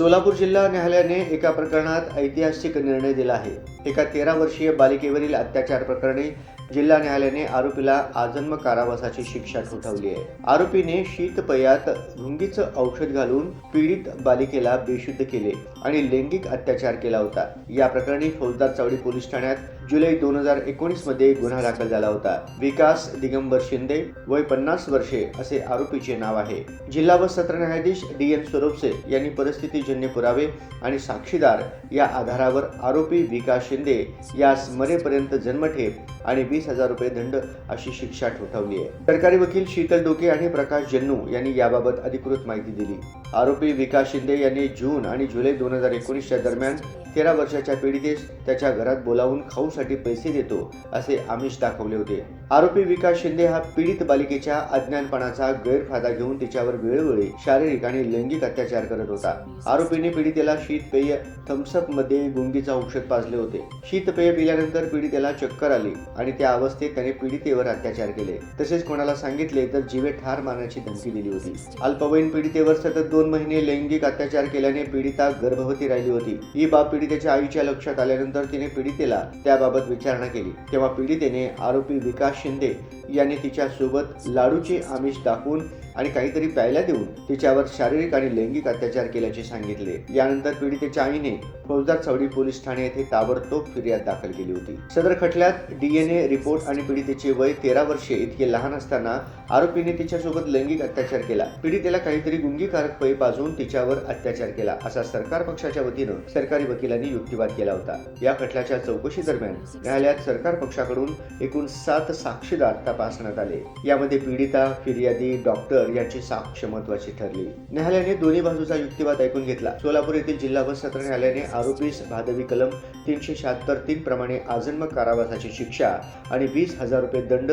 सोलापूर जिल्हा न्यायालयाने एका प्रकरणात ऐतिहासिक निर्णय दिला आहे. एका तेरा वर्षीय बालिकेवरील अत्याचार प्रकरणी जिल्हा न्यायालयाने आरोपीला आजन्म कारावासाची शिक्षा ठोठावली आहे. आरोपीने शीतपयात घुंगीचं औषध घालून पीडित बालिकेला बेशुद्ध केले आणि लैंगिक अत्याचार केला होता. या प्रकरणी फौजदार चावडी पोलीस ठाण्यात जुलै दोन हजार एकोणीसमध्ये गुन्हा दाखल झाला होता. विकास दिगंबर शिंदे वय पन्नास वर्षे असे आरोपीचे नाव आहे. जिल्हा व सत्र न्यायाधीश डी एन स्वरूपसे यांनी परिस्थिती परिस्थितीजन्य पुरावे आणि साक्षीदार या आधारावर आरोपी विकास शिंदे यास मरेपर्यंत जन्मठेप आणि वीस हजार रुपये दंड अशी शिक्षा ठोठावली आहे. सरकारी वकील शीतल डोके आणि प्रकाश जन्नू यांनी याबाबत अधिकृत माहिती दिली. आरोपी विकास शिंदे यांनी जून आणि जुलै दोन हजार एकोणीसच्या दरम्यान तेरा वर्षाच्या पीडितेस त्याच्या घरात बोलावून खाऊसाठी पैसे देतो असे आमिष दाखवले होते. आरोपी विकास शिंदे हा पीडित बालिकेच्या अज्ञानपणाचा गैरफायदा घेऊन तिच्यावर वेळोवेळी शारीरिक आणि लैंगिक अत्याचार करत होता. आरोपीने पीडितेला शीतपेय थम्सअपमध्ये गुंगीचा औषध पाजले होते. शीतपेय पिल्यानंतर पीडितेला चक्कर आली. आणि त्या अवस्थेत त्याने पीडितेवर अत्याचार केले. तसेच कोणाला सांगितले तर जीवे ठार मारण्याची धमकी दिली होती. अल्पवयीन पीडितेवर सतत दोन महिने लैंगिक अत्याचार केल्याने पीडिता गर्भवती राहिली होती. ही बाब पीडितेच्या आईच्या लक्षात आल्यानंतर तिने पीडितेला त्याबाबत विचारणा केली. तेव्हा पीडितेने आरोपी विकास शिंदे यांनी तिच्या सोबत लाडूचे आमिष दाखवून आणि काहीतरी प्यायला देऊन तिच्यावर शारीरिक आणि लैंगिक अत्याचार केल्याचे सांगितले. यानंतर पीडितेच्या आईने फौजदार चौडी पोलीस ठाणे येथे ताबडतोब फिर्याद दाखल केली होती. सदर खटल्यात डीएनए रिपोर्ट आणि पीडितेचे वय तेरा वर्षे इतके लहान असताना आरोपीने तिच्यासोबत लैंगिक अत्याचार केला. पीडितेला काहीतरी गुंगीकारक पै पाजून तिच्यावर अत्याचार केला असा सरकार पक्षाच्या वतीनं सरकारी वकिलांनी युक्तिवाद केला होता. या खटल्याच्या चौकशी दरम्यान न्यायालयात सरकार पक्षाकडून एकूण सात साक्षीदार तपासण्यात आले. यामध्ये पीडिता फिर्यादी डॉक्टर यांची साक्ष महत्वाची ठरली. न्यायालयाने दोन्ही बाजूचा युक्तिवाद ऐकून घेतला. सोलापूर येथील जिल्हा व सत्र न्यायालयाने आरोपीस भादवी कलम तीनशे शहात्तर तीन प्रमाणे आजन्म कारावासाची शिक्षा शिक्षा आणि वीस हजार रुपये दंड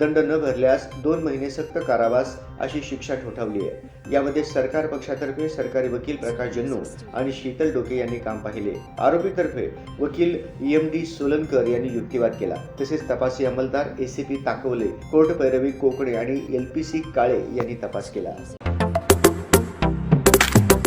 दंड न भरल्यास दोन महिने सक्त कारावास अशी शिक्षा ठोठावली आहे. यामध्ये सरकार पक्षातर्फे सरकारी वकील प्रकाश जन्नू आणि शीतल डोके यांनी काम पाहिले. आरोपीतर्फे वकील एम डी सोलनकर यांनी युक्तिवाद केला. तसेच तपासी अंमलदार एसीपी ताकवले कोर्ट पैरवी कोकणे आणि एल पी सी काळे यांनी तपास केला.